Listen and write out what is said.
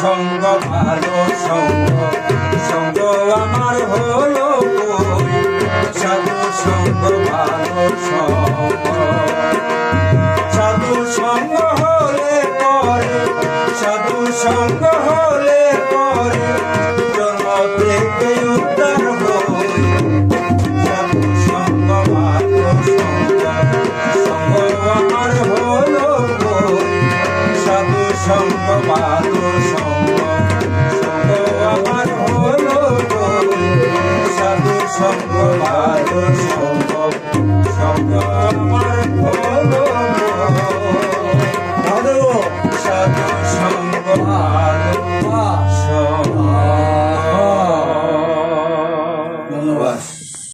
সঙ্গ ভালো সঙ্গ। সঙ্গ আমার হলো সাধু সঙ্গ ভালো সঙ্গ। সাধু সঙ্গ হলে পরে সাধু সঙ্গ হলে পরে। সঙ্গ ভালো সঙ্গ সঙ্গ আমার হলো সাধু সঙ্গ ভালো সঙ্গ সঙ্গ আমার হলো সাধু সঙ্গ ধন্যবাদ।